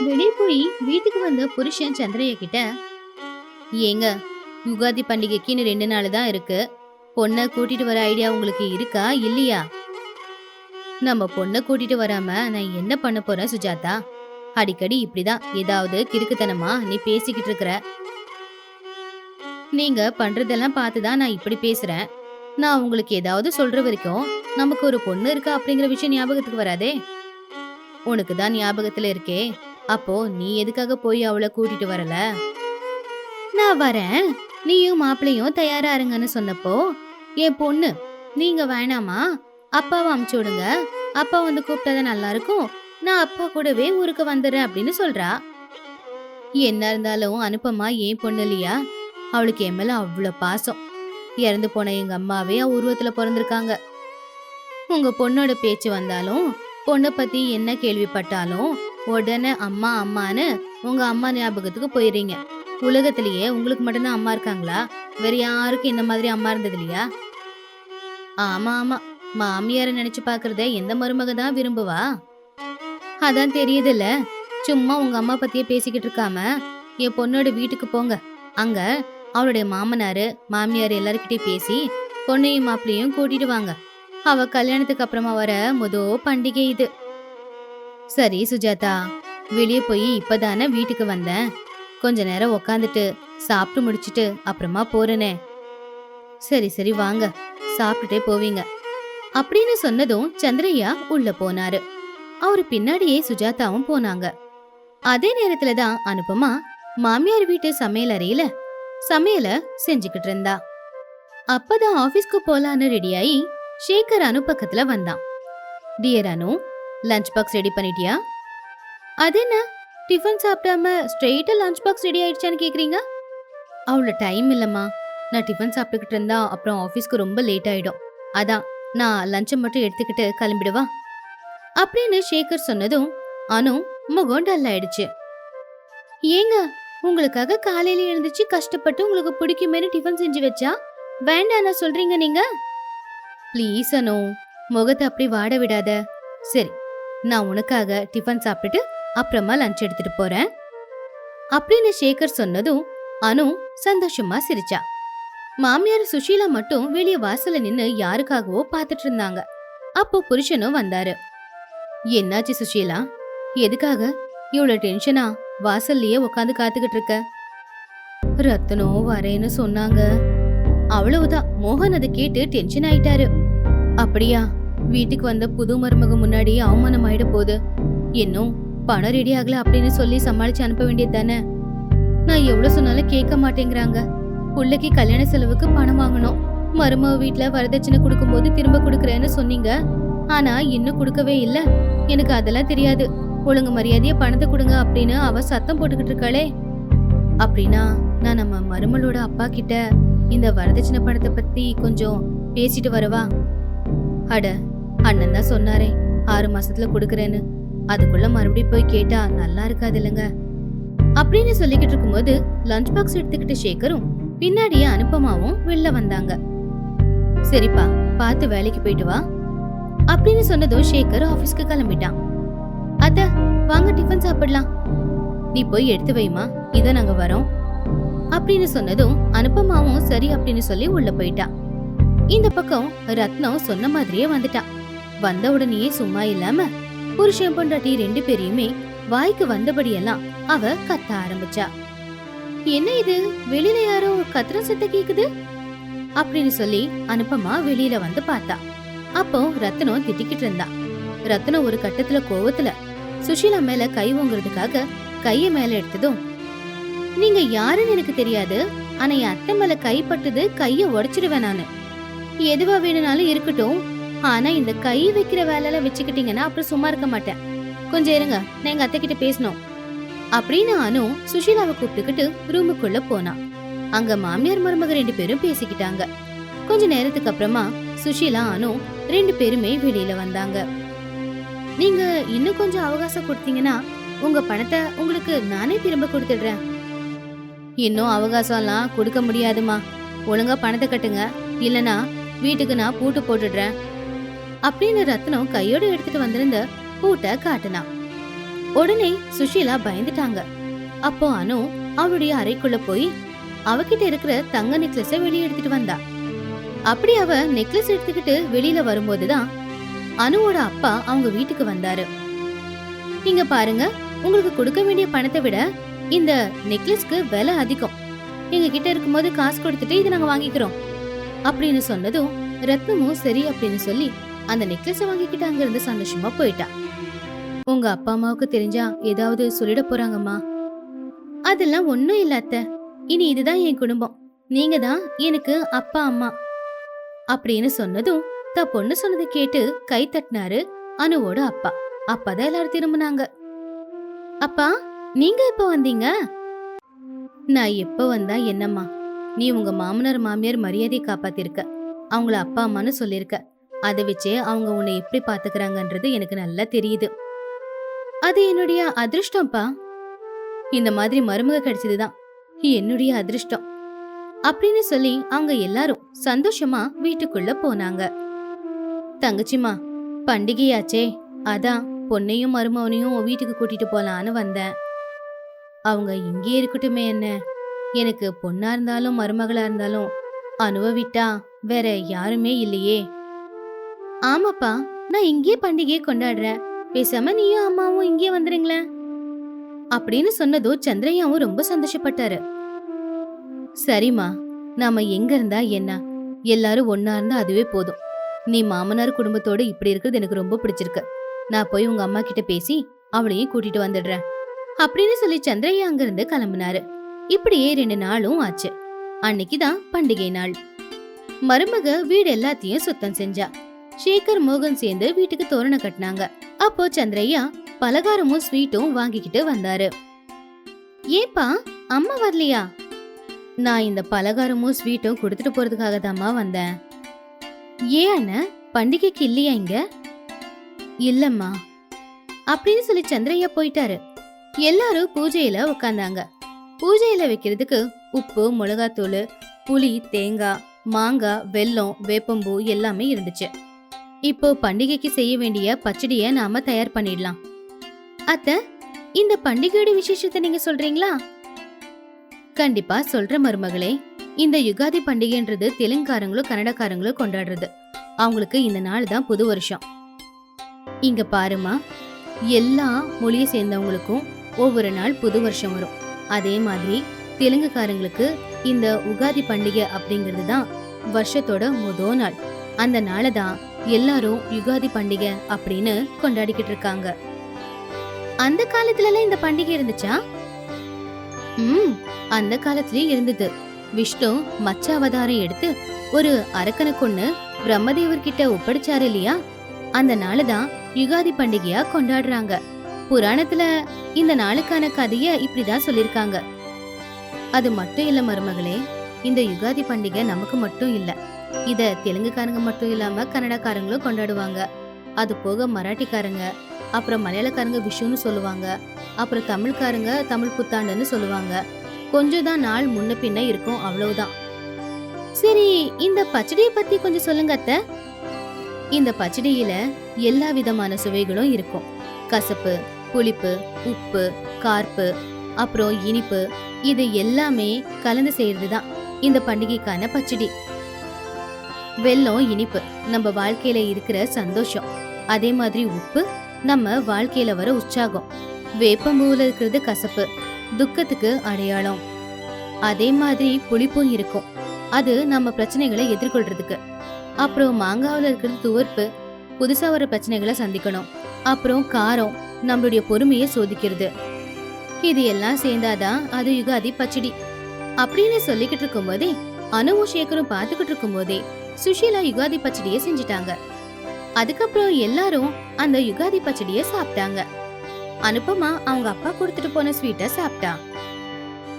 வெளியே போய் வீட்டுக்கு வந்த புருஷன் சந்திரைய கிட்ட ஏங்க யுகாதி பண்டிகைக்குன்னு ரெண்டு நாள் தான் இருக்கு. பொண்ணை கூட்டிட்டு வர ஐடியா உங்களுக்கு இருக்கா இல்லையா? நம்ம பொண்ணை கூட்டிட்டு வராம நான் என்ன பண்ண போறேன் சுஜாதா? அடிக்கடி இப்படிதான் ஏதாவது கிறுக்குத்தனமா நீ பேசிக்கிட்டு இருக்கிற? நீங்க பண்றதெல்லாம் பார்த்துதான் நான் இப்படி பேசுறேன். நான் உங்களுக்கு ஏதாவது சொல்ற வரைக்கும் நமக்கு ஒரு பொண்ணு இருக்கா அப்படிங்கிற விஷயம் ஞாபகத்துக்கு வராதே? உனக்கு தான் ஞாபகத்துல இருக்கே. அப்போ நீ எதுக்காக போய் அவளை கூட்டிட்டு வரல? நான் வரேன். நீயும் மாப்பிளையும் தயாரா இருங்கன்னு சொன்னப்போ என் பொண்ணு நீங்க வேணாமா? அப்பாவை அமுச்சு விடுங்க. அப்பா வந்து கூப்பிட்டா நல்லா இருக்கும். நான் அப்பா கூடவே ஊருக்கு வந்துடுறேன் அப்படின்னு சொல்றா. என்ன இருந்தாலும் அனுப்பமா ஏன் பொண்ணு இல்லையா? அவளுக்கு என் மேல அவ்வளோ பாசம். இறந்து போன எங்க அம்மாவே உருவத்துல பிறந்திருக்காங்க. உங்க பொண்ணோட பேச்சு வந்தாலும் பொண்ணை பத்தி என்ன கேள்விப்பட்டாலும் உடனே அம்மா அம்மான்னு உங்க அம்மா ஞாபகத்துக்கு போயிடுறீங்க உலகத்திலேயே உங்களுக்கு மட்டும்தான் அம்மா இருக்காங்களா? வேற யாருக்கும் இந்த மாதிரி அம்மா இருந்தது இல்லையா? ஆமா ஆமா. மாமியார நினைச்சு பாக்குறத எந்த மருமக தான் விரும்புவா? அதான் தெரியுதுல்ல. சும்மா உங்க அம்மா பத்தியே பேசிக்கிட்டு இருக்காம என் பொண்ணோட வீட்டுக்கு போங்க. அங்க அவளுடைய மாமனாரு மாமியார் எல்லாருக்கிட்டே பேசி பொண்ணையும் மாப்பிளையும் கூட்டிட்டு வாங்க. அவ கல்யாணத்துக்கு அப்புறமா வர முதோ பண்டிகை இது. சரி சுஜாதா. வெளியே போய் இப்பதானே வீட்டுக்கு வந்தேன். கொஞ்ச நேரம் உக்காந்துட்டு சாப்பிட்டு முடிச்சிட்டு அப்புறமா போறேனே. சரி சரி வாங்க. சாப்பிட்டுட்டே போவீங்க. அப்படின்னு சொன்னதும் சந்திரையா உள்ள போனாரு. அவரு பின்னாடியே சுஜாதாவும் போனாங்க. அதே நேரத்துல தான் அனுபமா மாமியார் வீட்டு சமையல் அறையில சமையல செஞ்சுக்கிட்டு இருந்தா. அப்பதான் ஆபீஸ்க்கு போலான்னு ரெடியாயி ஷேகர் அனு பக்கத்துல வந்தான். Dear Anu lunch box ready பண்ணிட்டியா? அது என்ன? டிஃபன் சாப்பிடாம ஸ்ட்ரெயிட்டாக லஞ்ச் பாக்ஸ் ரெடி ஆயிடுச்சான்னு கேட்குறீங்க அவ்வளோ டைம் இல்லைம்மா. நான் டிஃபன் சாப்பிட்டுக்கிட்டு இருந்தா அப்புறம் ஆஃபீஸ்க்கு ரொம்ப லேட் ஆகிடும் அதான் நான் லஞ்சை மட்டும் எடுத்துக்கிட்டு கிளம்பிடுவா? அப்படின்னு ஷேகர் சொன்னதும் அனு முகம் டல் ஆயிடுச்சு. ஏங்க உங்களுக்காக காலையில எழுந்துச்சு கஷ்டப்பட்டு உங்களுக்கு பிடிக்குமேனு டிஃபன் செஞ்சு வச்சா? வேண்டாம் சொல்றீங்க நீங்க? ப்ளீஸ் அனு முகத்தை அப்படி வாட விடாத. சரி நான் உனக்காக டிஃபன் சாப்பிட்டுட்டு அப்புறமா லஞ்ச் எடுத்துட்டு போறேன். அப்படின்னு ஷேகர் சொன்னதும் அனு சந்தோஷமா சிரிச்சா. மாமியார் சுஷீலா மட்டும் வெளியே வாசல்ல நின்னு யாருக்காகவோ பார்த்துட்டு இருந்தாங்க. அப்போ புருஷனும் வந்தாரு. என்னாச்சு சுஷீலா? எதுக்காக? இவ்வளவு டென்ஷனா வாசல்லையே உட்காந்து காத்துக்கிட்டு இருக்க. ரத்தனோ வரேன்னு சொன்னாங்க. அவ்வளவுதான். மோகன் அதை கேட்டு டென்ஷன் ஆயிட்டாரு. அப்படியா? வீட்டுக்கு வந்த புது மருமக முன்னாடி அவமானம் ஆயிட போகுது. இன்னும் பணம் ரெடி ஆகல அப்படின்னு சொல்லி சமாளிச்சு அனுப்ப வேண்டியது தானே? நான் எவ்வளவு சொன்னாலும் கேட்க மாட்டேங்கிறாங்க. பிள்ளைக்கு கல்யாண செலவுக்கு பணம் வாங்கணும். மருமக வீட்டுல வரதட்சணை கொடுக்கும்போது திரும்ப கொடுக்கறேன்னு சொன்னீங்க. ஆனா இன்னும் கொடுக்கவே இல்ல. எனக்கு அதெல்லாம் தெரியாது. ஒழுங்கு மரியாதையா பணத்தை கொடுங்க அப்படின்னு அவ சத்தம் போட்டுக்கிட்டு இருக்காளே. அப்படின்னா நான் நம்ம மருமலோட அப்பா கிட்ட இந்த வரதட்சணை பணத்தை பத்தி கொஞ்சம் பேசிட்டு வரவா? அட அண்ணன் தான் சொன்னாரே ஆறு மாசத்துல கொடுக்குறேன்னு. அதுக்குள்ள மறுபடியும் போய் கேட்டா நல்லா இருக்காது இல்லைங்க அப்படின்னு சொல்லிக்கிட்டு இருக்கும்போது லஞ்ச் பாக்ஸ் எடுத்துக்கிட்டு சேகரும் பின்னாடியே அனுப்பமாவும் வெளில வந்தாங்க. சரிப்பா பார்த்து வேலைக்கு போயிட்டு வா அப்படின்னு சொன்னதும் ஷேகர் ஆபீஸ்க்கு கிளம்பிட்டான். அத்த வாங்க டிஃபன் சாப்பிடலாம். நீ போய் எடுத்து வைமா இத நாங்க வரோம். அப்படின்னு சொன்னதும் அனுப்பமாவும் சரி அப்படின்னு சொல்லி உள்ள போயிட்டா. இந்த பக்கம் ரத்னம் சொன்ன மாதிரியே வந்துட்டான் வந்த உடனேயே சும்மா இல்லாம புருஷன் பொண்டாட்டி ரெண்டு பேரையுமே வாய்க்கு வந்தபடியெல்லாம் அவ கத்த ஆரம்பிச்சா. என்ன இது? வெளியில யாரோ கத்துற சத்தம் கேக்குது? அப்படின்னு சொல்லி அனுப்பமா வெளியில வந்து பார்த்தா. அப்போ ரத்னம் திட்டிக்கிட்டு இருந்தா. ரத்னம் ஒரு கட்டத்துல கோவத்துல சுஷீலா மேல கை ஓங்குறதுக்காக கைய மேல எடுத்ததும் நீங்க யாருன்னு எனக்கு தெரியாது. ஆனா என் அத்தை மேல கை பட்டது கைய உடைச்சிடுவேன் நானு. எதுவா வேணும்னாலும் இருக்கட்டும் ஆனா இந்த கை வைக்கிற வேலையில வச்சுக்கிட்டீங்கன்னா அப்புறம் சும்மா இருக்க மாட்டேன். கொஞ்சம் இருங்க நான் எங்க அத்தை கிட்ட பேசணும். அப்படின்னு அனு சுஷீலாவை கூப்பிட்டுக்கிட்டு ரூமுக்குள்ள போனா. அங்க மாமியார் மருமக ரெண்டு பேரும் பேசிக்கிட்டாங்க. கொஞ்ச நேரத்துக்கு அப்புறமா சுஷீலா அனு ரெண்டு பேருமே வெளியில வந்தாங்க. நீங்க இன்னும் கொஞ்சம் அவகாசம் கொடுத்தீங்கன்னா உங்க பணத்தை உங்களுக்கு நானே திரும்ப கொடுத்துடுறேன். இன்னும் அவகாசம்லாம் கொடுக்க முடியாதுமா. ஒழுங்கா பணத்தை கட்டுங்க. இல்லனா வீட்டுக்கு நான் பூட்டு போட்டுடுறேன். அப்படின்னு ரத்னம் கையோட எடுத்துட்டு வந்திருந்த பூட்டை காட்டினான் உடனே சுஷீலா பயந்துட்டாங்க. அப்போ அனு அவளுடைய அறைக்குள்ள போய் அவகிட்ட இருக்கிற தங்க நெக்லஸ வெளியே எடுத்துட்டு வந்தா. அப்படி அவ நெக்லஸ் எடுத்துக்கிட்டு வெளியில வரும்போதுதான் அனுவோட அப்பா அவங்க வீட்டுக்கு வந்தாரு. நீங்க பாருங்க உங்களுக்கு கொடுக்க வேண்டிய பணத்தை விட இந்த நெக்லஸ்க்கு விலை அதிகம். எங்க கிட்ட இருக்கும்போது காசு கொடுத்துட்டு இதை நாங்க வாங்கிக்கிறோம். அப்படின்னு சொன்னதும் ரத்னமும் சரி அப்படின்னு சொல்லி அந்த நெக்லஸை வாங்கிக்கிட்டு அங்க இருந்து சந்தோஷமா போயிட்டா. உங்க அப்பா அம்மாவுக்கு தெரிஞ்சா ஏதாவது சொல்லிட போறாங்கம்மா. அதெல்லாம் ஒண்ணும் இல்ல இனி இதுதான் என் குடும்பம். நீங்க தான் எனக்கு அப்பா அம்மா. அப்படின்னு சொன்னதும் த பொண்ணு சொன்னதை கேட்டு கை தட்டினாரு அனுவோட அப்பா. அப்பதான் எல்லாரும் திரும்பினாங்க. அப்பா நீங்க எப்ப வந்தீங்க? நான் எப்ப வந்தா என்னம்மா? நீ உங்க மாமனார் மாமியார் மரியாதையை காப்பாத்திருக்க. அவங்கள அப்பா அம்மான்னு சொல்லிருக்க அதை வச்சு அவங்க உன்னை எப்படி பாத்துக்கிறாங்கன்றது எனக்கு நல்லா தெரியுது. அது என்னுடைய அதிர்ஷ்டம்ப்பா இந்த மாதிரி மருமக கிடைச்சதுதான். என்னுடைய அதிர்ஷ்டம். அப்படின்னு சொல்லி அவங்க எல்லாரும் சந்தோஷமா வீட்டுக்குள்ள போனாங்க. தங்கச்சிமா பண்டிகையாச்சே. அதான் பொண்ணையும் மருமவனையும் வீட்டுக்கு கூட்டிட்டு போலான்னு வந்தேன். அவங்க இங்கே இருக்கட்டுமே என்ன? எனக்கு பொண்ணா இருந்தாலும் மருமகளா இருந்தாலும் அனுபவிட்டா வேற யாருமே இல்லையே. ஆமாப்பா நான் இங்கே பண்டிகையை கொண்டாடுறேன். பேசாம நீயும் அம்மாவும் இங்கே வந்துருங்களேன். அப்படின்னு சொன்னதோ சந்திரையாவும் ரொம்ப சந்தோஷப்பட்டாரு. சரிம்மா நாம எங்க இருந்தா என்ன? எல்லாரும் ஒன்னா இருந்தா அதுவே போதும். நீ மாமனார் குடும்பத்தோட இப்படி இருக்கிறது எனக்கு ரொம்ப பிடிச்சிருக்கு. நான் போய் உங்க அம்மா கிட்ட பேசி அவளையும் கூட்டிட்டு வந்துடுறேன். அப்படின்னு சொல்லி சந்திரையா அங்கிருந்து கிளம்புனாரு. இப்படியே ரெண்டு நாளும் ஆச்சு. அன்னைக்குதான் பண்டிகை நாள். மருமக வீடு எல்லாத்தையும் சுத்தம் செஞ்சா. சேகர் மோகன் சேர்ந்து வீட்டுக்கு தோரணம் கட்டினாங்க. அப்போ சந்திரையா பலகாரமும் ஸ்வீட்டும் வாங்கிக்கிட்டு வந்தாரு. ஏப்பா அம்மா வரலையா? நான் இந்த பலகாரமும் ஸ்வீட்டும் கொடுத்துட்டு போறதுக்காக தாம்மா வந்தேன். ஏன் அண்ணன் பண்டிகைக்கு இல்லையா இங்க? இல்லம்மா. அப்படின்னு சொல்லி சந்திரையா போயிட்டாரு. எல்லாரும் பூஜையில உட்காந்தாங்க பூஜையில வைக்கிறதுக்கு உப்பு மிளகாத்தூள் புளி தேங்காய் மாங்காய் வெல்லம் வேப்பம்பூ எல்லாமே இருந்துச்சு. இப்போ பண்டிகைக்கு செய்ய வேண்டிய பச்சடிய நாம தயார் பண்ணிடலாம். அத்த இந்த பண்டிகையோட விசேஷத்தை நீங்க சொல்றீங்களா? கண்டிப்பா சொல்ற மருமகளே. இந்த யுகாதி பண்டிகைன்றது தெலுங்காரங்களும் கன்னடக்காரங்களும் கொண்டாடுறது. அவங்களுக்கு இந்த நாள் தான் புது வருஷம். இங்க பாருமா எல்லா மொழியை சேர்ந்தவங்களுக்கும் ஒவ்வொரு நாள் புது வருஷம் வரும். அதே மாதிரி தெலுங்குக்காரங்களுக்கு இந்த உகாதி பண்டிகை அப்படிங்கிறது தான் வருஷத்தோட முதோ நாள். அந்த நாளை தான் எல்லாரும் யுகாதி பண்டிகை அப்படின்னு கொண்டாடிக்கிட்டு இருக்காங்க. அந்த காலத்துல எல்லாம் இந்த பண்டிகை இருந்துச்சா? ம் அந்த காலத்திலயும் இருந்தது. விஷ்ணு மச்ச அவதாரம் எடுத்து ஒரு அரக்கனை கொண்டு பிரம்மதேவர் கிட்ட ஒப்படைச்சாரு இல்லையா? அந்த நாளை தான் யுகாதி பண்டிகையா கொண்டாடுறாங்க. புராணத்துல இந்த நாளுக்கான கதைய இப்படிதான் சொல்லிருக்காங்க அது மட்டும் இல்ல மருமகளே இந்த யுகாதி பண்டிகை நமக்கு மட்டும் இல்ல. இத தெலுங்குக்காரங்க மட்டும் இல்லாம கன்னடக்காரங்களும் கொண்டாடுவாங்க. அது போக மராட்டிக்காரங்க அப்புறம் மலையாளக்காரங்க விஷுன்னு சொல்லுவாங்க. அப்புறம் தமிழ்காரங்க தமிழ் புத்தாண்டுன்னு சொல்லுவாங்க. கொஞ்சம் தான் நாள் முன்ன பின்ன இருக்கும் அவ்வளவுதான். சரி இந்த பச்சடியை பத்தி கொஞ்சம் சொல்லுங்க அத்த. இந்த பச்சடியில எல்லா விதமான சுவைகளும் இருக்கும். கசப்பு புளிப்பு உப்பு கார்ப்பு அப்புறம் இனிப்பு இது எல்லாமே கலந்து செய்யறது தான் இந்த பண்டிகைக்கான பச்சடி. வெல்லம் இனிப்பு. நம்ம வாழ்க்கையில இருக்கிற சந்தோஷம். அதே மாதிரி உப்பு நம்ம வாழ்க்கையில வர உற்சாகம். வேப்பம்பூவில் இருக்கிறது கசப்பு துக்கத்துக்கு அடையாளம். அதே மாதிரி புளிப்பும் இருக்கும். அது நம்ம பிரச்சனைகளை எதிர்கொள்றதுக்கு. அப்புறம் மாங்காவில் இருக்கிறது துவர்ப்பு புதுசா வர பிரச்சனைகளை சந்திக்கணும். அப்புறம் காரம் நம்மளுடைய பொறுமையை சோதிக்கிறது. இது எல்லாம் சேர்ந்தாதான் அது யுகாதி பச்சடி. அப்படின்னு சொல்லிக்கிட்டு இருக்கும்போதே அனுவும் சேகரும் பார்த்துக்கிட்டு இருக்கும்போதே சுஷீலா யுகாதி பச்சடியை செஞ்சிட்டாங்க. அதுக்கப்புறம் எல்லாரும் அந்த யுகாதி பச்சடியை சாப்பிட்டாங்க. அனுப்பமா அவங்க அப்பா கொடுத்துட்டு போன ஸ்வீட்டை சாப்பிட்டா.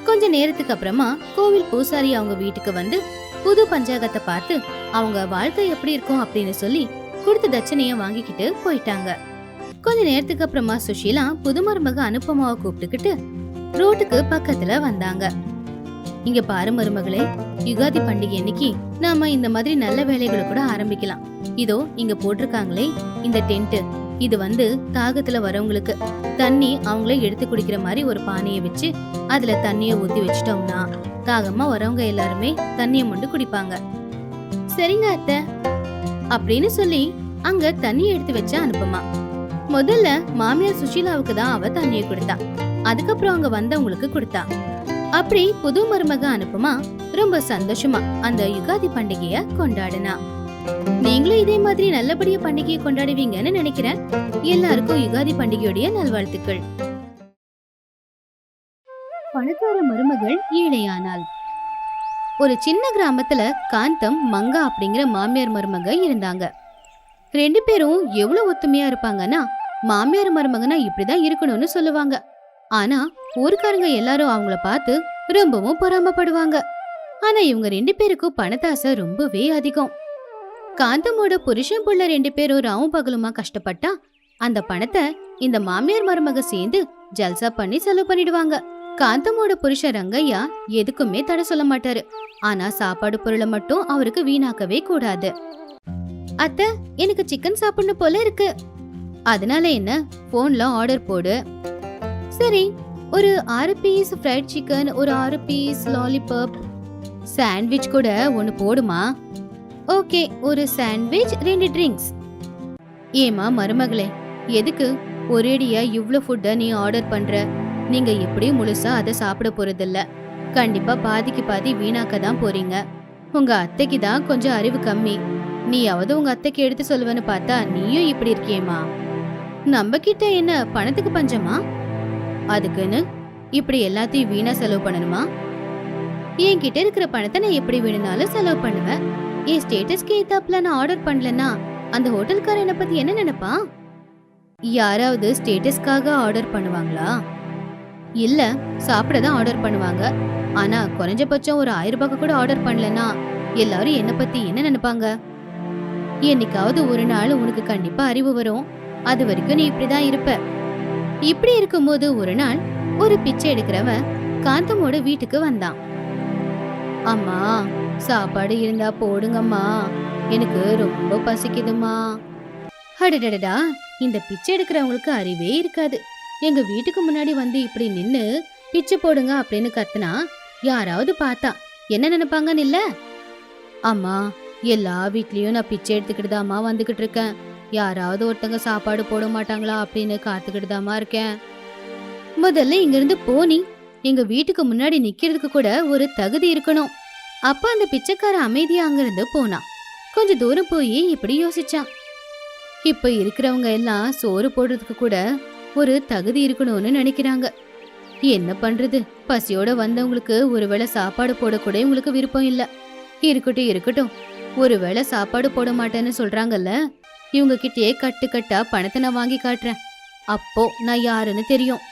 கொஞ்ச நேரத்துக்கு அப்புறமா கோவில் பூசாரி அவங்க வீட்டுக்கு வந்து புது பஞ்சாங்கத்தை பார்த்து அவங்க வாழ்க்கை எப்படி இருக்கும்? அப்படின்னு சொல்லி கொடுத்த தட்சணைய வாங்கிக்கிட்டு போயிட்டாங்க. கொஞ்ச நேரத்துக்கு அப்புறமா சுஷீலா புது மருமக அனுப்பமாவை கூப்பிட்டுக்கிட்டு ரோட்டுக்கு பக்கத்துல வந்தாங்க. இங்க பாரு மருமகளே யுகாதி பண்டிகை அன்னைக்கு நாம இந்த மாதிரி நல்ல வேலைகளை கூட ஆரம்பிக்கலாம். இதோ இங்க போட்டிருக்காங்களே இந்த டென்ட் இது வந்து தாகத்துல வரவங்களுக்கு. தண்ணி அவங்களே எடுத்து குடிக்கிற மாதிரி ஒரு பானையை வச்சு அதுல தண்ணிய ஊத்தி வச்சிட்டோம்னா தாகமா வரவங்க எல்லாருமே தண்ணிய மொண்டு குடிப்பாங்க. சரிங்க அத்தை. அப்படின்னு சொல்லி அங்க தண்ணி எடுத்து வச்ச அனுப்புமா. முதல்ல மாமியார் சுஷீலாவுக்கு தான் அவ தண்ணியை கொடுத்தா. அதுக்கப்புறம் அங்க வந்தவங்களுக்கு கொடுத்தா. அப்படி புது மருமக அனுப்புமா? ரொம்ப சந்தோஷமா. அந்த யுகாதி பண்டிகைய கொண்டாடினா. நீங்களும் இதே மாதிரி நல்லபடியா பண்டிகையை கொண்டாடுவீங்கன்னு நினைக்கிறேன். எல்லாருக்கும் யுகாதி பண்டிகையுடைய நல்வாழ்த்துக்கள். பணக்கார மருமகள் ஏழையானாள். ஒரு சின்ன கிராமத்துல காந்தம் மங்கா அப்படிங்கிற மாமியார் மருமக இருந்தாங்க. ரெண்டு பேரும் எவ்வளவு ஒத்துமையா இருப்பாங்கன்னா மாமியார் மருமகனா இப்படிதான் இருக்கணும்னு சொல்லுவாங்க. ஆனா ஊருக்காரங்க எல்லாரும் அவங்கள பார்த்து ரொம்பவும் பொறாமப்படுவாங்க. ஆனா இவங்க ரெண்டு பேருக்கும் பணத்தாசை ரொம்பவே அதிகம். காந்தமோட புருஷன் புள்ள ரெண்டு பேரும் ராவும் பகலுமா கஷ்டப்பட்டா அந்த பணத்தை இந்த மாமியார் மருமக சேர்ந்து ஜல்சா பண்ணி செலவு பண்ணிடுவாங்க. காந்தமோட புருஷன் ரங்கையா எதுக்குமே தடை சொல்ல மாட்டாரு. ஆனா சாப்பாடு பொருளை மட்டும் அவருக்கு வீணாக்கவே கூடாது. அத்தை எனக்கு சிக்கன் சாப்பிடணும் போல இருக்கு. அதனால என்ன போன்ல ஆர்டர் போடு. சரி ஒரு ஆறு பீஸ் ஃப்ரைட் சிக்கன் ஒரு ஆறு பீஸ் லாலிபாப் சாண்ட்விச் கூட ஒன்று போடுமா? ஓகே ஒரு சாண்ட்விச் ரெண்டு ட்ரிங்க்ஸ் ஏமா மருமகளே எதுக்கு? ஒரேடியா இவ்வளோ ஃபுட்டை நீ ஆர்டர் பண்ற? நீங்க எப்படியும் முழுசா அதை சாப்பிட போறதில்ல. கண்டிப்பா பாதிக்கு பாதி வீணாக்க தான் போறீங்க. உங்க அத்தைக்கு தான் கொஞ்சம் அறிவு கம்மி. நீயாவது உங்க அத்தைக்கு எடுத்து சொல்லுவேன்னு பார்த்தா நீயும் இப்படி இருக்கியேம்மா? நம்ம கிட்ட என்ன பணத்துக்கு பஞ்சமா? அதுக்குன்னு இப்படி எல்லாத்தையும் வீணா செலவு பண்ணணுமா? என்கிட்ட இருக்கிற பணத்தை நான் எப்படி வேணும்னாலும் செலவு பண்ணுவேன். என் ஸ்டேட்டஸ்க்கு ஏத்தாப்புல நான் ஆர்டர் பண்ணலன்னா அந்த ஹோட்டல்கார என்ன பத்தி என்ன நினைப்பா? யாராவது ஸ்டேட்டஸ்க்காக ஆர்டர் பண்ணுவாங்களா? இல்ல சாப்பிட தான் ஆர்டர் பண்ணுவாங்க. ஆனா குறைஞ்சபட்சம் ஒரு ஆயிரம் ரூபாய்க்கு கூட ஆர்டர் பண்ணலன்னா எல்லாரும் என்ன பத்தி என்ன நினைப்பாங்க? என்னைக்காவது ஒரு நாள் உனக்கு கண்டிப்பா அறிவு வரும். அது வரைக்கும் நீ இப்படிதான் இருப்ப. இப்படி இருக்கும்போது ஒரு நாள் ஒரு பிச்சை எடுக்கிறவன் காந்தமோட வீட்டுக்கு வந்தான். அம்மா சாப்பாடு இருந்தா போடுங்கம்மா. எனக்கு ரொம்ப பசிக்குதுமா அடடடடா இந்த பிச்சை எடுக்கிறவங்களுக்கு அறிவே இருக்காது. எங்க வீட்டுக்கு முன்னாடி வந்து இப்படி நின்னு பிச்சை போடுங்க அப்படின்னு கத்துனா யாராவது பார்த்தா என்ன நினைப்பாங்கன்னு இல்ல? அம்மா எல்லா வீட்லயும் நான் பிச்சை எடுத்துக்கிட்டு தாம்மா வந்துகிட்டு இருக்கேன். யாராவது ஒருத்தங்க சாப்பாடு போட மாட்டாங்களா அப்படின்னு காத்துக்கிட்டு தாமா இருக்கேன். முதல்ல இங்கிருந்து போனி எங்க வீட்டுக்கு முன்னாடி நிக்கிறதுக்கு கூட ஒரு தகுதி இருக்கணும். அப்ப அந்த பிச்சைக்கார அமைதியா அங்கிருந்து போனான் கொஞ்ச தூரம் போய் இப்படி யோசிச்சான். இப்ப இருக்கிறவங்க எல்லாம் சோறு போடுறதுக்கு கூட ஒரு தகுதி இருக்கணும்னு நினைக்கிறாங்க. என்ன பண்றது? பசியோட வந்தவங்களுக்கு ஒருவேளை சாப்பாடு போட கூட இவங்களுக்கு விருப்பம் இல்ல. இருக்கட்டும் இருக்கட்டும். ஒருவேளை சாப்பாடு போட மாட்டேன்னு சொல்றாங்கல்ல இவங்க கிட்டே கட்டு கட்டா பணத்தை நான் வாங்கி காட்டுறேன். அப்போ நான் யாருன்னு தெரியும்.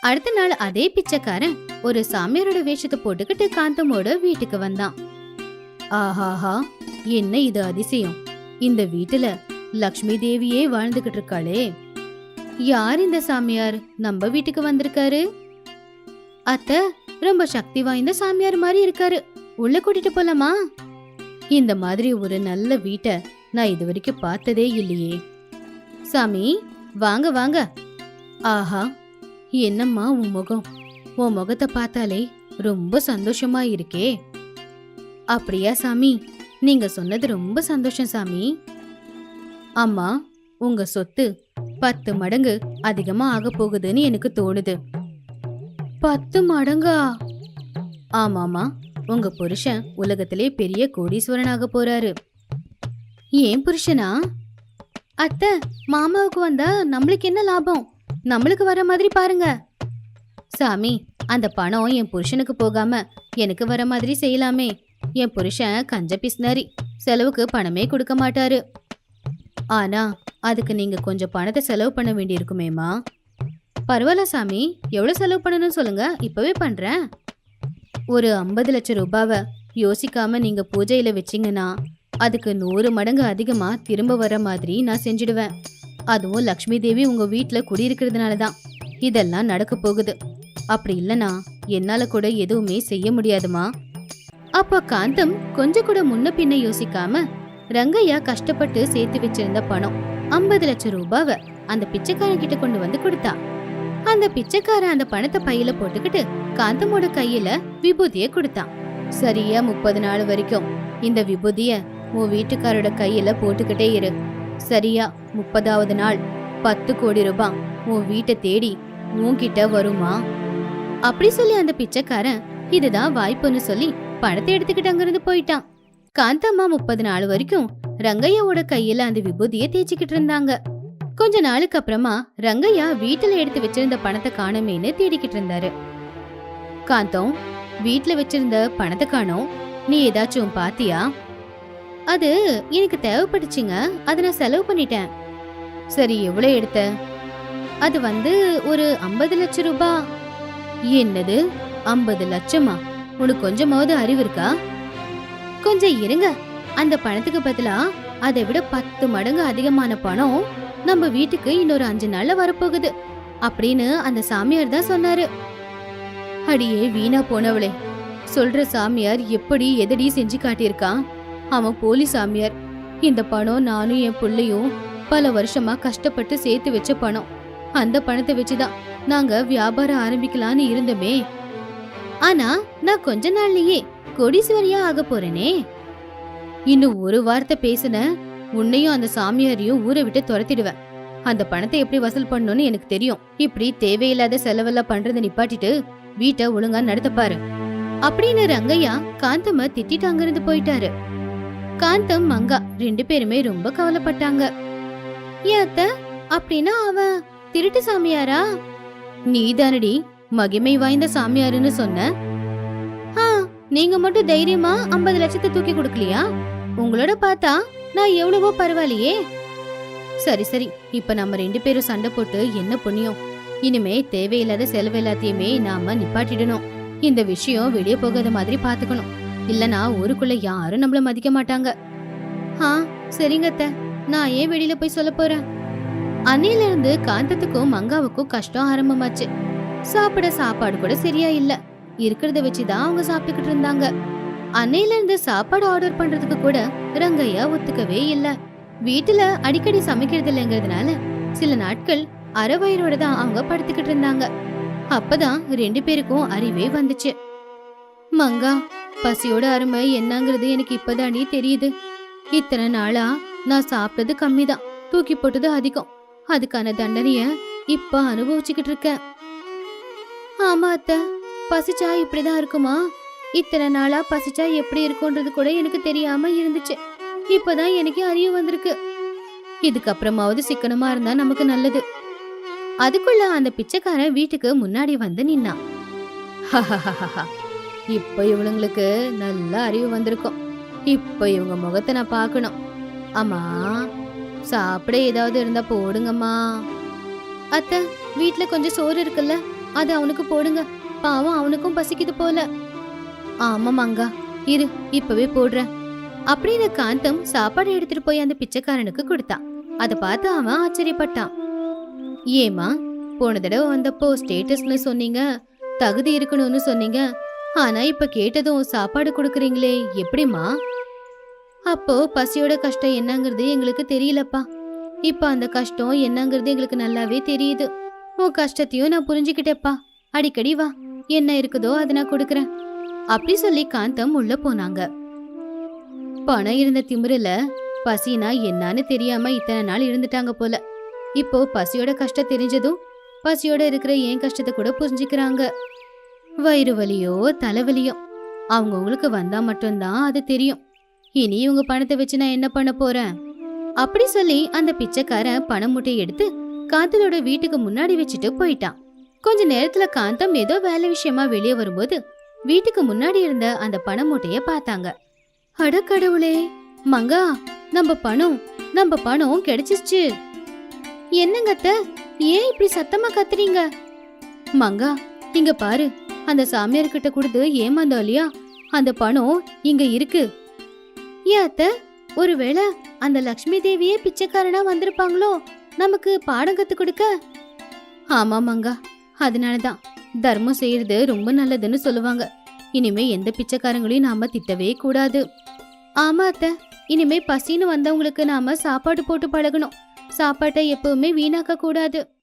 அடுத்த நாள் அதே பிச்சைக்காரன் ஒரு சாமியாரோட வேஷத்தை போட்டுக்கிட்டு காந்தமோட வீட்டுக்கு வந்தான். ஆஹாஹா என்ன இது அதிசயம்? இந்த வீட்டுல லக்ஷ்மி தேவியே வாழ்ந்துகிட்டு இருக்காளே. யார் இந்த சாமியார்? நம்ம வீட்டுக்கு வந்திருக்காரு. அத்த ரொம்ப சக்தி வாய்ந்த சாமியார் மாதிரி இருக்காரு. உள்ள கூட்டிட்டு போலாமா? இந்த மாதிரி ஒரு நல்ல வீட்டை நான் இது வரைக்கும் பார்த்ததே இல்லையே. சாமி வாங்க வாங்க. ஆஹா என்னம்மா உன் முகம்? உன் முகத்தை பார்த்தாலே ரொம்ப சந்தோஷமா இருக்கே. அப்படியா சாமி நீங்க சொன்னது ரொம்ப சந்தோஷம் சாமி. அம்மா உங்க சொத்து பத்து மடங்கு அதிகமா ஆக போகுதுன்னு எனக்கு தோணுது. பத்து மடங்கா? ஆமாமா உங்க புருஷன் உலகத்திலே பெரிய கோடீஸ்வரனாக போறாரு. ஏன் புருஷனா? அத்தை மாமாவுக்கு வந்தா நம்மளுக்கு என்ன லாபம்? நம்மளுக்கு வர மாதிரி பாருங்க. சாமி அந்த பணம் என் புருஷனுக்கு போகாம எனக்கு வர மாதிரி செய்யலாமே. என் புருஷன் கஞ்ச பிஸ்னரி செலவுக்கு பணமே கொடுக்க மாட்டாரு. ஆனா அதுக்கு நீங்க கொஞ்சம் பணத்தை செலவு பண்ண வேண்டியிருக்குமேமா பரவாயில்ல சாமி எவ்வளோ செலவு பண்ணணும்னு சொல்லுங்க இப்பவே பண்றேன். ஒரு ஐம்பது லட்சம் ரூபாவை யோசிக்காம நீங்க பூஜையில வச்சீங்கன்னா அதுக்கு நூறு மடங்கு அதிகமா திரும்ப வர மாதிரி நான் செஞ்சிடுவேன். அதுவும் லக்ஷ்மி தேவி உங்க வீட்ல குடியிருக்கிறதுனால தான் இதெல்லாம் நடக்க போகுது. அப்படி இல்லனா என்னால கூட எதுவுமே செய்ய முடியாதுமா? அப்ப காந்தம் கொஞ்சம் கூட முன்ன பின்ன யோசிக்காம ரங்கையா கஷ்டப்பட்டு சேர்த்து வச்சிருந்த பணம் ஐம்பது லட்சம் ரூபாவை அந்த பிச்சைக்காரன் கிட்ட கொண்டு வந்து கொடுத்தா. அந்த பிச்சைக்காரன் அந்த பணத்தை பையில போட்டுக்கிட்டு காந்தமோட கையில விபூதிய கொடுத்தான் சரியா முப்பது நாள் வரைக்கும் இந்த விபூதிய உன் வீட்டுக்காரோட கையில போட்டுக்கிட்டே இரு. சரியா? முப்பதாவது நாள். பத்து கோடி ரூபாய். உன் வீட்டை தேடி உன்கிட்ட வருமா? அப்படி சொல்லி அந்த பிச்சைக்காரன் இதுதான் வாய்ப்புன்னு சொல்லி பணத்தை எடுத்துக்கிட்டு அங்கிருந்து போயிட்டான். காந்தம்மா முப்பது நாள் வரைக்கும் ரங்கையாவோட கையில அந்த விபூதியை தேய்ச்சிக்கிட்டு இருந்தாங்க. கொஞ்ச நாளுக்கு அப்புறமா ரங்கையா வீட்டுல எடுத்து வச்சிருந்த பணத்தை காணமேன்னு தேடிக்கிட்டு இருந்தாரு. காந்தம் வீட்டுல வச்சிருந்த பணத்தை காணோம். நீ ஏதாச்சும் பாத்தியா? அது எனக்கு தேவைப்பட்டுச்சுங்க. அதை நான் செலவு பண்ணிட்டேன். சரி எவ்வளோ எடுத்த? அது வந்து ஒரு ஐம்பது லட்சம் ரூபா. என்னது? ஐம்பது லட்சமா? உனக்கு கொஞ்சமாவது அறிவு இருக்கா? கொஞ்சம் இருங்க. அந்த பணத்துக்கு பதிலா அதை விட பத்து மடங்கு அதிகமான பணம் நம்ம வீட்டுக்கு இன்னொரு அஞ்சு நாள்ல வரப்போகுது. அப்படின்னு அந்த சாமியார் தான் சொன்னாரு. அடியே வீணா போனவளே. சொல்ற சாமியார் எப்படி எதடி செஞ்சு காட்டியிருக்கான்? அவன் போலி சாமியார். இந்த பணம் நானும் என் புள்ளையும் பல வருஷமா கஷ்டப்பட்டு சேர்த்து வச்ச பணம். அந்த பணத்தை வச்சுதான் நாங்க வியாபாரம் ஆரம்பிக்கலான்னு இருந்தோமே. ஆனா நான் கொஞ்ச நாள்லயே கொடீஸ்வரியா ஆக போறேனே. இன்னும் ஒரு வார்த்தை பேசுன உன்னையும் அந்த சாமியாரையும் ஊரை விட்டு துரத்திடுவேன். அந்த பணத்தை எப்படி வசூல் பண்ணணும்னு எனக்கு தெரியும். இப்படி தேவையில்லாத செலவெல்லாம் பண்றதை நிப்பாட்டிட்டு வீட்டை ஒழுங்கா நடத்தப்பாரு பாரு. அப்படின்னு ரங்கையா காந்தம திட்டிட்டு அங்கிருந்து போயிட்டாரு. காந்தம் மங்கா ரெண்டு பேருமே ரொம்ப கவலைப்பட்டாங்க. ஏத்த அத்த அப்படின்னா அவன் திருட்டு சாமியாரா? நீதானடி மகிமை வாய்ந்த சாமியாருன்னு சொன்ன. ஆ நீங்க மட்டும் தைரியமா ஐம்பது லட்சத்தை தூக்கி கொடுக்கலையா? உங்களோட பார்த்தா நான் எவ்வளவோ பரவாயில்லையே. சரி சரி இப்ப நம்ம ரெண்டு பேரும் சண்டை போட்டு என்ன புண்ணியம்? இனிமே தேவையில்லாத செலவு எல்லாத்தையுமே நாம நிப்பாட்டிடணும். இந்த விஷயம் வெளியே போகாத மாதிரி பாத்துக்கணும் இல்லனா ஊருக்குள்ள யாரும் நம்மள மதிக்க மாட்டாங்க. ஆ சரிங்கத்தை நான் ஏன் வெளியில போய் சொல்ல போறேன்? அன்னையில இருந்து காந்தத்துக்கும் மங்காவுக்கும் கஷ்டம் ஆரம்பமாச்சு. சாப்பிட சாப்பாடு கூட சரியா இல்ல. இருக்கிறத வச்சுதான் அவங்க சாப்பிட்டுக்கிட்டு இருந்தாங்க. அன்னையில இருந்து சாப்பாடு ஆர்டர் பண்றதுக்கு கூட ரங்கையா ஒத்துக்கவே இல்ல. வீட்டுல அடிக்கடி சமைக்கிறது இல்லைங்கிறதுனால சில நாட்கள் அறவயிறோட தான் அவங்க படுத்துக்கிட்டு இருந்தாங்க. அப்பதான் ரெண்டு பேருக்கும் அறிவே வந்துச்சு. மங்கா பசியோட அருமை என்னங்கிறது எனக்கு இப்பதானே தெரியுது. இத்தனை நாளா நான் சாப்பிட்டது கம்மிதான். தூக்கி போட்டது அதிகம். அதுக்கான தண்டனைய இப்ப அனுபவிச்சுக்கிட்டு இருக்கேன். ஆமா அத்த பசிச்சா இப்படிதான் இருக்குமா? இத்தனை நாளா பசிச்சா எப்படி இருக்கும்ன்றது கூட எனக்கு தெரியாம இருந்துச்சு. இப்பதான் எனக்கு அறிவு வந்திருக்கு. இதுக்கப்புறமாவது சிக்கனமா இருந்தா நமக்கு நல்லது. அதுக்குள்ள அந்த பிச்சைக்காரன் வீட்டுக்கு முன்னாடி வந்து நின்னான். இப்போ இவளுங்களுக்கு நல்ல அறிவு வந்திருக்கும். இப்போ இவங்க முகத்தை நான் பார்க்கணும். அம்மா சாப்பிட ஏதாவது இருந்தா போடுங்கம்மா. அத்தை வீட்டில் கொஞ்சம் சோறு இருக்குல்ல அது அவனுக்கு போடுங்க. பாவம் அவனுக்கும் பசிக்குது போல. ஆமாம் மங்கா இரு இப்பவே போடுறேன். அப்படின்னு காந்தம் சாப்பாடு எடுத்துட்டு போய் அந்த பிச்சைக்காரனுக்கு கொடுத்தான் அதை பார்த்து அவன் ஆச்சரியப்பட்டான். ஏமா போன தடவை வந்தப்போ ஸ்டேட்டஸ்னு சொன்னீங்க தகுதி இருக்கணும்னு சொன்னீங்க ஆனா இப்ப கேட்டதும் சாப்பாடு கொடுக்குறீங்களே எப்படிம்மா? அப்போ பசியோட கஷ்டம் என்னங்கிறது எங்களுக்கு தெரியலப்பா. இப்ப அந்த கஷ்டம் என்னங்கிறது எங்களுக்கு நல்லாவே தெரியுது. உன் கஷ்டத்தையும் நான் புரிஞ்சுக்கிட்டேப்பா. அடிக்கடி வா என்ன இருக்குதோ அதை நான் கொடுக்குறேன். அப்படி சொல்லி காந்தம் உள்ள போனாங்க. பணம் இருந்த திமிருல பசினா என்னன்னு தெரியாம இத்தனை நாள் இருந்துட்டாங்க போல. இப்போ பசியோட கஷ்டம் தெரிஞ்சதும் பசியோட இருக்கிற என் கஷ்டத்தை கூட புரிஞ்சுக்கிறாங்க. வயிறு வலியோ தலைவலியோ அவங்கவுங்களுக்கு வந்தா மட்டும்தான் அது தெரியும். இனி இவங்க பணத்தை வச்சு நான் என்ன பண்ண போறேன்? அப்படி சொல்லி அந்த பிச்சைக்காரன் பணம் மூட்டையை எடுத்து காந்தலோட வீட்டுக்கு முன்னாடி வச்சுட்டு போயிட்டான். கொஞ்ச நேரத்துல காந்தம் ஏதோ வேலை விஷயமா வெளியே வரும்போது வீட்டுக்கு முன்னாடி இருந்த அந்த பண மூட்டைய பார்த்தாங்க. அட கடவுளே! மங்கா நம்ம பணம் நம்ம பணம் கிடைச்சிச்சு என்னங்கத்த ஏன் இப்படி சத்தமா கத்துறீங்க? மங்கா இங்க பாரு. அந்த சாமியார்கிட்ட கொடுத்து ஏமாந்தோம் இல்லையா? அந்த பணம் இங்க இருக்கு. ஏன் அத்தை ஒருவேளை அந்த லக்ஷ்மி தேவியே பிச்சைக்காரனா வந்திருப்பாங்களோ? நமக்கு பாடம் கத்து கொடுக்க? ஆமா மங்கா அதனாலதான். தர்மம் செய்யறது ரொம்ப நல்லதுன்னு சொல்லுவாங்க. இனிமே எந்த பிச்சைக்காரங்களையும் நாம திட்டவே கூடாது. ஆமா அத்தை இனிமே பசின்னு வந்தவங்களுக்கு நாம சாப்பாடு போட்டு பழகணும். சாப்பாட்டை எப்பவுமே வீணாக்க கூடாது.